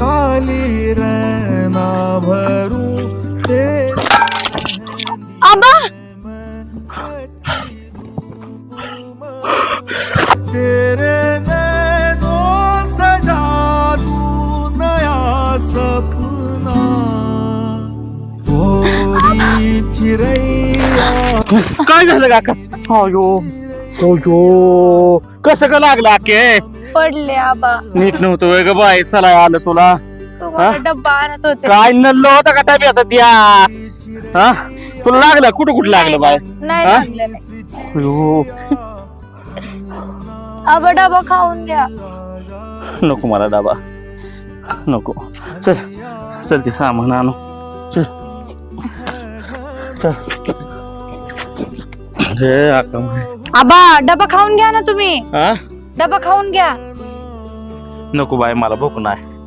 काली रहना भरू तेरे आबा तेरे नैनों सजा दूँ नया सपना। थोड़ी चिड़ैया काय झालं काका? अयो अयो कसं का लागला के पडले आबा. नीट नव्हतं वेग बाई. चला आलं तुला. तुम्हाला? डब्बा आणत होते. काय नल्लो होता का द्या हा? तुला लागलं? कुठं कुठं लागलं बाय नाही हा? लागलं नाही. अयो. आबा डबा खाऊन घ्या. नको मला डाबा. नको. चल चल ते सामान आणू. चल. चल. हे आका. आबा डबा खाऊन घ्या ना तुम्ही. हा? डबा खाऊन घ्या. नको बाय मला भूक नाही.